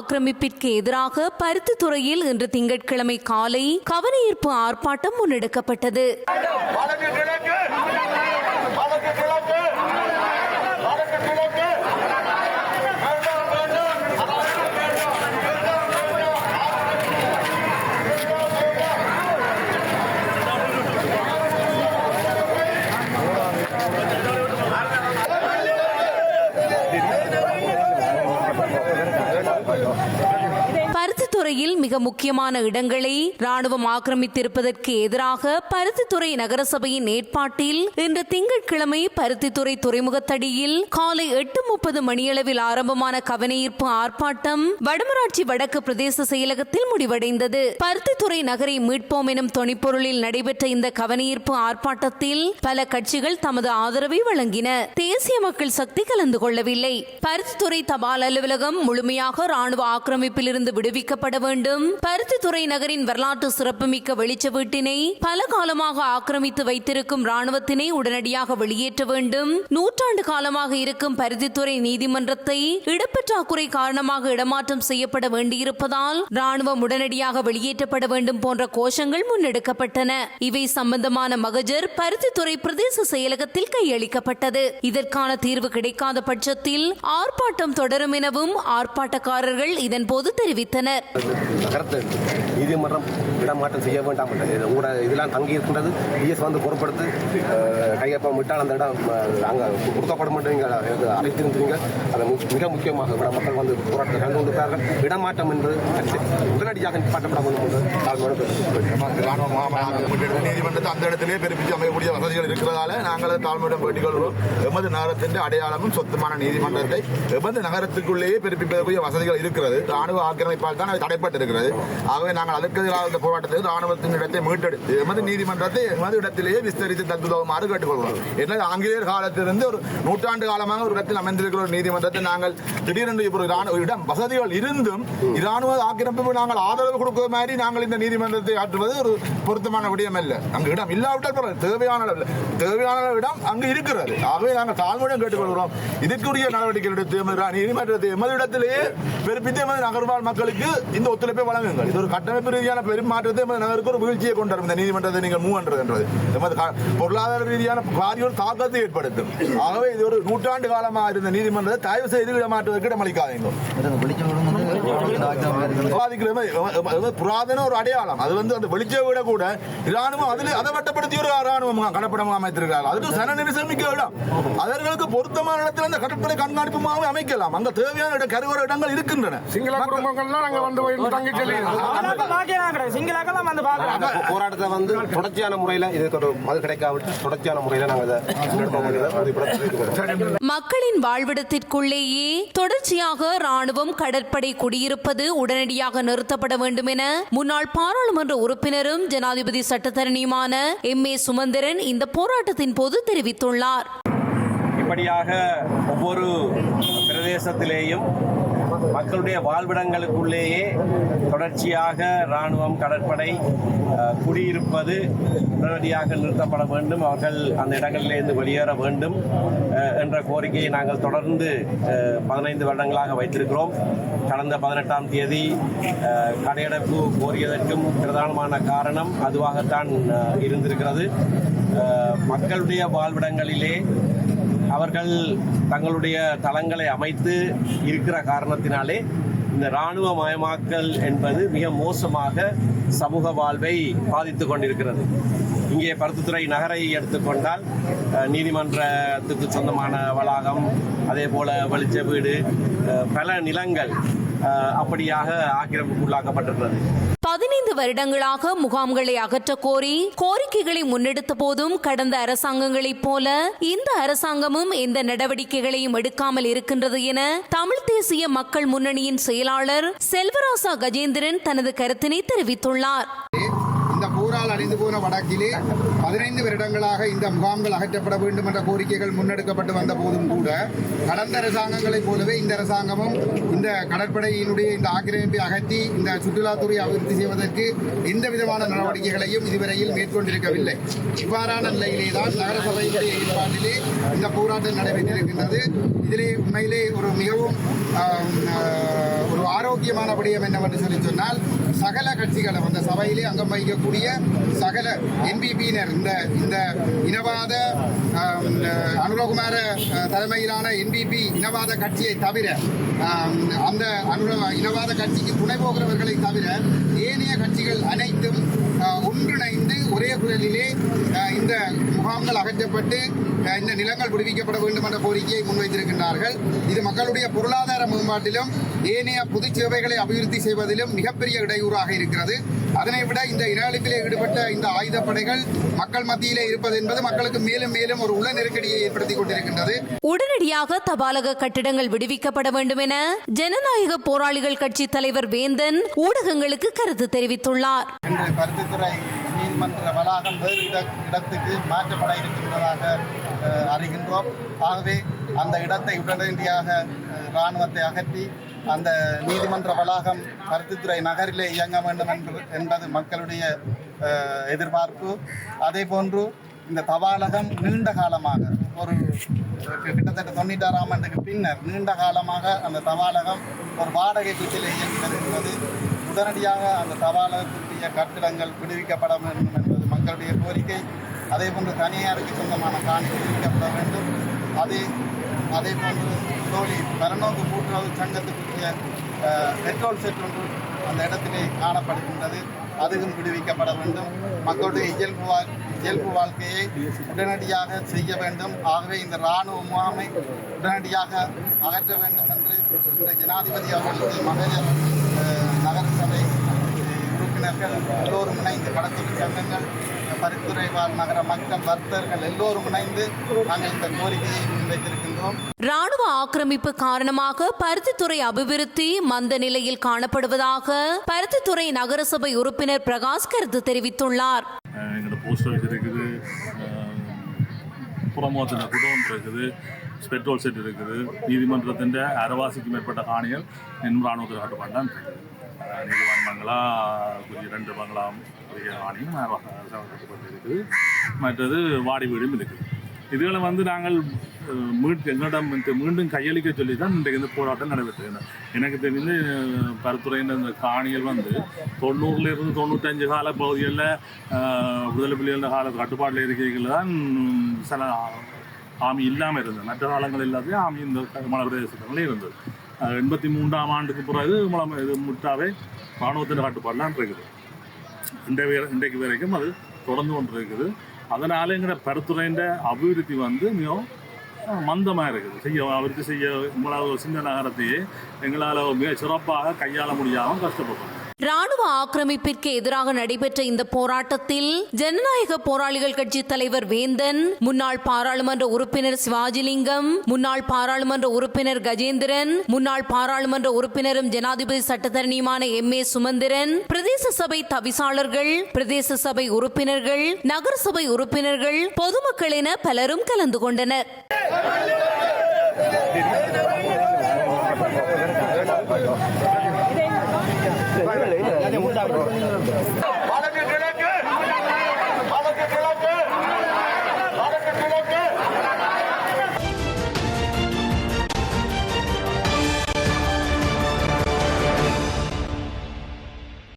ஆக்கிரமிப்பிற்கு எதிராக பருத்தித்துறையில் இன்று திங்கட்கிழமை காலை கவனஈர்ப்பு ஆர்ப்பாட்டம் முன்னெடுக்கப்பட்டது வடக்கு கிழக்கு வடக்கு கிழக்கு வடக்கு கிழக்கு வேண்டாம் வேண்டாம் பருத்தித்துறையில் மிக முக்கியமான இடங்களை ராணுவம் ஆக்கிரமித்திருப்பதற்கு எதிராக பருத்தித்துறை நகரசபையின் ஏற்பாட்டில் இன்று திங்கட்கிழமை பருத்தித்துறை துறைமுகத்தடியில் காலை எட்டு முப்பது மணியளவில் ஆரம்பமான கவனஈர்ப்பு ஆர்ப்பாட்டம் வடமராட்சி வடக்கு பிரதேச செயலகத்தில் முடிவடைந்தது. பருத்தித்துறை நகரை மீட்போம் எனும் தொனிப்பொருளில் நடைபெற்ற இந்த கவனஈர்ப்பு ஆர்ப்பாட்டத்தில் பல கட்சிகள் தமது ஆதரவை வழங்கின. தேசிய மக்கள் சக்தி கலந்து கொள்ளவில்லை. பருத்தித்துறை தபால் அலுவலகம் முழுமையாக ராணுவ ஆக்கிரமிப்பில் இருந்து விடுவிக்கப்பட வேண்டும். பருத்தித்துறை நகரின் வரலாற்று சிறப்புமிக்க வெளிச்ச வீட்டினை பல காலமாக ஆக்கிரமித்து வைத்திருக்கும் ராணுவத்தினை உடனடியாக வெளியேற்ற வேண்டும். நூற்றாண்டு காலமாக இருக்கும் பருத்தித்துறை நீதிமன்றத்தை இடப்பற்றாக்குறை காரணமாக இடமாற்றம் செய்யப்பட வேண்டியிருப்பதால் ராணுவம் உடனடியாக வெளியேற்றப்பட வேண்டும் போன்ற கோஷங்கள் முன்னெடுக்கப்பட்டன. இவை சம்பந்தமான மகஜர் பருத்தித்துறை பிரதேச செயலகத்தில் கையளிக்கப்பட்டது. இதற்கான தீர்வு கிடைக்காத பட்சத்தில் ஆர்ப்பாட்டம் தொடரும் எனவும் ஆர்ப்பாட்டக்காரர்கள் இதன்போது தெரிவித்தனர். கருத்து நீதிமன்றம் இடமாற்றம் செய்ய வேண்டாம் என்ற. உங்களோட இதெல்லாம் தங்கி இருக்கின்றது. பிஎஸ் வந்து பொருட்படுத்து கையப்பம் விட்டால் அந்த இடம் அங்கே கொடுக்கப்படும் என்று நீங்கள் அறிவித்திருந்தீங்க அது மிக முக்கியமாக இட மக்கள் வந்து போராட்டத்தை கலந்து கொண்டிருக்கிறார்கள். இடமாற்றம் என்பது உடனடியாக நிப்பாட்டப்பட வேண்டும் என்று தாழ்மையோடு நீதிமன்றத்தை அந்த இடத்திலே பிறப்பித்து அமைக்கக்கூடிய வசதிகள் இருக்கிறதால நாங்கள் தாழ்மையிடம் வேண்டிக் கொள்வோம் எமது நகரத்தின் அடையாளமும் சொத்துமான நீதிமன்றத்தை எமது நகரத்துக்குள்ளேயே பிறப்பிப்பதற்குரிய வசதிகள் இருக்கிறது. ராணுவ ஆக்கிரமிப்பால் தான் அது தடைப்பட்டிருக்கிறது. ஆகவே நாங்கள் அதற்கு எதிராக இந்த போராட்டத்தில் ராணுவத்தின் இடத்தை மீட்டெடுத்து எமது நீதிமன்றத்தை எமது இடத்திலேயே விஸ்தரித்து தந்துதவுமாறு கேட்டுக்கொள்வோம் என்ன ஆங்கிலேயர் காலத்திலிருந்து ஒரு நூற்றாண்டு காலமாக ஒரு இடத்தில் அமைந்திருக்கிற ஒரு நீதிமன்றத்தை நாங்கள் திடீரென்று இப்போ இடம் வசதிகள் இருந்தும் இராணுவ ஆக்கிரமிப்பு நாங்கள் ஆதரவு கொடுக்கிற மாதிரி நாங்கள் இந்த நீதிமன்றத்தை ஆற்றுவது ஒரு பொருத்தமான விடயம் அல்ல அங்கு இடம் இல்லாவிட்டால் பரவாயில்லை. தேவையான அளவில் தேவையான இடம் அங்கு இருக்கிறது. ஆகவே நாங்கள் தாழ்மையுடன் கேட்டுக்கொள்கிறோம். இதற்குரிய நடவடிக்கை எடுத்து நீதிமன்றத்தை எமது இடத்திலேயே பெருப்பித்து எமது நகர்வாழ் மக்களுக்கு இந்த ஒத்துழைப்பை வழங்குங்கள். இது ஒரு கட்டமைப்பு ரீதியான பெரும் மாற்றத்தை எமது நகருக்கு ஒரு வீழ்ச்சியை கொண்டு வரும் இந்த நீதிமன்றத்தை நீங்கள் மூவ் பண்றது என்றது எமது பொருளாதார ரீதியான பாரிய தாக்கத்தை ஏற்படுத்தும். ஆகவே இது ஒரு நூற்றாண்டு காலமாக இருந்த நீதிமன்றத்தை தயவு செய்து இடமாற்றுவதற்கு இடமளிக்காதீங்க புராதன ஒரு அடையாளம். அது வந்து அந்த வெளிச்ச விட கூட இராணுவம் அதில் அதை வட்டப்படுத்தி ஒரு ராணுவம் கடற்படம் அமைத்திருக்கிறார்கள். அதுக்கு சன நெரிசல் இடம். அவர்களுக்கு பொருத்தமான இடத்தில் அந்த கடற்படை கண்காணிப்பு முகாமை அமைக்கலாம். அங்க தேவையான இடம் கருவற இடங்கள் இருக்கின்றன. சிங்கள குடும்பங்கள்லாம் நாங்க வந்து தங்கி போராட்டத்தை வந்து தொடர்ச்சியான முறையில் இதுக்கு ஒரு மது கிடைக்காவிட்டு தொடர்ச்சியான முறையில் நாங்கள் மக்களின் வாழ்விடத்திற்குள்ளேயே தொடர்ச்சியாக ராணுவம் கடற்படை குடியிருப்பது உடனடியாக நிறுத்தப்பட வேண்டும் என முன்னாள் பாராளுமன்ற உறுப்பினரும் ஜனாதிபதி சட்டத்தரணியுமான எம் ஏ சுமந்திரன் இந்த போராட்டத்தின் போது தெரிவித்துள்ளார். இப்படியாக ஒவ்வொரு பிரதேசத்திலேயும் மக்களுடைய வாழ்விடங்களுக்குள்ளேயே தொடர்ச்சியாக இராணுவம் கடற்படை குடியிருப்பது உடனடியாக நிறுத்தப்பட வேண்டும். அவர்கள் அந்த இடங்களிலிருந்து வெளியேற வேண்டும் என்ற கோரிக்கையை நாங்கள் தொடர்ந்து பதினைந்து வருடங்களாக வைத்திருக்கிறோம். கடந்த பதினெட்டாம் தேதி கடையடைப்பு கோரியதற்கும் பிரதானமான காரணம் அதுவாகத்தான் இருந்திருக்கிறது. மக்களுடைய வாழ்விடங்களிலே அவர்கள் தங்களுடைய தளங்களை அமைத்து இருக்கிற காரணத்தினாலே இந்த இராணுவ மயமாக்கல் என்பது மிக மோசமாக சமூக வாழ்வை பாதித்துக் கொண்டிருக்கிறது. இங்கே பருத்தித்துறை நகரை எடுத்துக்கொண்டால் நீதிமன்றத்துக்கு சொந்தமான வளாகம் அதே போல வெளிச்ச வீடு பல நிலங்கள் அப்படியாக ஆக்கிரமிப்புக்குள்ளாக்கப்பட்டிருக்கிறது. வருடங்களாக முகாம்களை அகற்ற கோரி கோரிக்கைகளை முன்னெடுத்த போதும் கடந்த அரசாங்கங்களைப் போல இந்த அரசாங்கமும் எந்த நடவடிக்கைகளையும் எடுக்காமல் இருக்கின்றது என தமிழ் தேசிய மக்கள் முன்னணியின் செயலாளர் செல்வராசா கஜேந்திரன் தனது கருத்தினை தெரிவித்துள்ளார். போரால் அழிந்து போன வடக்கிலே பதினைந்து வருடங்களாக இந்த முகாம்கள் அகற்றப்பட வேண்டும் என்ற கோரிக்கைகள் முன்னெடுக்கப்பட்டு வந்த போதும் கூட கடந்த அரசாங்கங்களைப் போலவே இந்த அரசாங்கமும் இந்த கடற்படையினுடைய இந்த ஆக்கிரமிப்பை அகற்றி இந்த சுற்றுலாத்துறை அபிவிருத்தி செய்வதற்கு எந்த விதமான நடவடிக்கைகளையும் இதுவரையில் மேற்கொண்டிருக்கவில்லை. இவ்வாறான நிலையிலே தான் நகரசபையினுடைய ஏற்பாட்டிலே இந்த போராட்டம் நடைபெற்றிருக்கின்றது. இதிலே உண்மையிலே ஒரு மிகவும் ஒரு ஆரோக்கியமான விடயம் என்னவென்று சொல்லி சொன்னால் சகல கட்சிகளும் அந்த சபையிலே அங்கம் வகிக்கக்கூடிய சகல என்பிபியினர் இந்த இந்த இனவாத அனுரகுமார தலைமையிலான என்பிபி இனவாத கட்சியை தவிர அந்த அனுர இனவாத கட்சிக்கு துணை போகிறவர்களை தவிர ஏனைய கட்சிகள் அனைத்தும் ஒன்றிணைந்து ஒரே குரலிலே இந்த முகாம்கள் அகற்றப்பட்டு இந்த நிலங்கள் விடுவிக்கப்பட வேண்டும் என்ற கோரிக்கையை முன்வைத்திருக்கின்றார்கள். இது மக்களுடைய பொருளாதார மேம்பாட்டிலும் ஏனைய பொது சேவைகளை அபிவிருத்தி செய்வதிலும் மிகப்பெரிய இடையூறாக இருக்கிறது. அதனை விட இந்த இனஅழிப்பிலே ஈடுபட்ட இந்த ஆயுதப்படைகள் மக்கள் மத்தியிலே இருப்பது என்பது மக்களுக்கு மேலும் மேலும் ஒரு உள நெருக்கடியை ஏற்படுத்திக் கொண்டிருக்கின்றது. உடனடியாக தபாலக கட்டிடங்கள் விடுவிக்கப்பட வேண்டும் என ஜனநாயக போராளிகள் கட்சி தலைவர் வேந்தன் ஊடகங்களுக்கு கருத்து தெரிவித்துள்ளார். இன்று பருத்தித்துறை நீதிமன்ற வளாகம் வேறு இட இடத்துக்கு மாற்றப்பட இருக்கின்றதாக அறிகின்றோம். ஆகவே அந்த இடத்தை உடனடியாக இராணுவத்தை அகற்றி அந்த நீதிமன்ற வளாகம் பருத்தித்துறை நகரிலே இயங்க வேண்டும் என்று என்பது மக்களுடைய எதிர்பார்ப்பு. அதே போன்று இந்த தபாலகம் நீண்ட காலமாக ஒரு கிட்டத்தட்ட தொண்ணூற்றாறாம் ஆண்டுக்கு பின்னர் நீண்ட காலமாக அந்த தபாலகம் ஒரு வாடகை வீட்டிலே இயங்கி வருகின்றது உடனடியாக அந்த தபாலகத்துடைய கட்டிடங்கள் விடுவிக்கப்பட வேண்டும் என்பது மக்களுடைய கோரிக்கை. அதே போன்று தனியாருக்கு சொந்தமான காணி விடுவிக்கப்பட வேண்டும். அதே அதே போன்று தோழி பரநோக்கு கூட்டுறவு சங்கத்துக்குரிய பெட்ரோல் செட் ஒன்று அந்த இடத்திலே காணப்படுகின்றது. அதுவும் விடுவிக்கப்பட வேண்டும். மக்களுடைய இயல்பு வாழ் இயல்பு வாழ்க்கையை உடனடியாக செய்ய வேண்டும். ஆகவே இந்த இராணுவ முகாமை உடனடியாக அகற்ற வேண்டும் என்று இந்த ஜனாதிபதி அவர்களுக்கு மகளிர் அஹ், உறுப்பினர்கள் எல்லோரும் இணைந்து கடத்தொழில் சங்கங்கள் பரிந்துரை வாழ் நகர மக்கள் வர்த்தகர்கள் எல்லோரும் இணைந்து நாங்கள் இந்த கோரிக்கையை முன்வைத்திருக்கின்றோம். ராணுவ ஆக்கிரமிப்பு காரணமாக பருத்தித்துறை அபிவிருத்தி மந்த நிலையில் காணப்படுவதாக பருத்தித்துறை நகரசபை உறுப்பினர் பிரகாஷ் கருத்து தெரிவித்துள்ளார். புறமோத்தின குடோன் இருக்குது. பெட்ரோல் செட் இருக்குது. நீதிமன்றத்தின் அரைவாசிக்கு மேற்பட்ட காணிகள் இன்னும் இராணுவத்தில் கட்டுப்பாடு தான் இருக்குது நீதிவான் பங்களா குறிய ரெண்டு பங்களாம் குறிய காணியும் இருக்குது. மற்றது வாடி வீடும் இருக்குது. இதுகளை வந்து நாங்கள் மீண்டும் எங்களிடம் மீண்டும் கையளிக்க சொல்லி தான் இன்றைக்கு இந்த போராட்டம் நடைபெற்றது எனக்கு தெரிஞ்சு அஹ், பருத்துறையின் இந்த காணிகள் வந்து தொண்ணூறுலேருந்து தொண்ணூற்றஞ்சு தொண்ணூத்தஞ்சு கால பகுதிகளில் விடுதலை புலிகள் கால கட்டுப்பாட்டில் இருக்கிறீர்கள் தான் சில ஆமி இல்லாமல் இருந்தது. மற்ற காலங்கள் எல்லாத்தையும் ஆமி இந்த மலை பிரதேசங்களே இருந்தது. எண்பத்தி மூன்றாம் ஆண்டுக்கு பிறகு மலம் இது முட்டாவே இராணுவத்தின் கட்டுப்பாடுலாம் இருக்குது. இன்றைய இன்றைக்கு வரைக்கும் அது தொடர்ந்து கொண்டு இருக்குது அதனால எங்கிற அபிவிருத்தி வந்து மிகவும் மந்தமாக இருக்குது. செய்ய அபிவிருத்தி செய்ய உங்களால் ஒரு சின்ன நகரத்தையே எங்களால் மிக சிறப்பாக கையாள முடியாமல் கஷ்டப்படுறோம் ராணுவ ஆக்கிரமிப்பிற்கு எதிராக நடைபெற்ற இந்த போராட்டத்தில் ஜனநாயக போராளிகள் கட்சி தலைவர் வேந்தன் முன்னாள் பாராளுமன்ற உறுப்பினர் சிவாஜிலிங்கம் முன்னாள் பாராளுமன்ற உறுப்பினர் கஜேந்திரன் முன்னாள் பாராளுமன்ற உறுப்பினரும் ஜனாதிபதி சட்டத்தரணியுமான எம் ஏ சுமந்திரன் பிரதேச சபை தவிசாளர்கள் பிரதேச சபை உறுப்பினர்கள் நகரசபை உறுப்பினர்கள் பொதுமக்கள் என பலரும் கலந்து கொண்டனர்.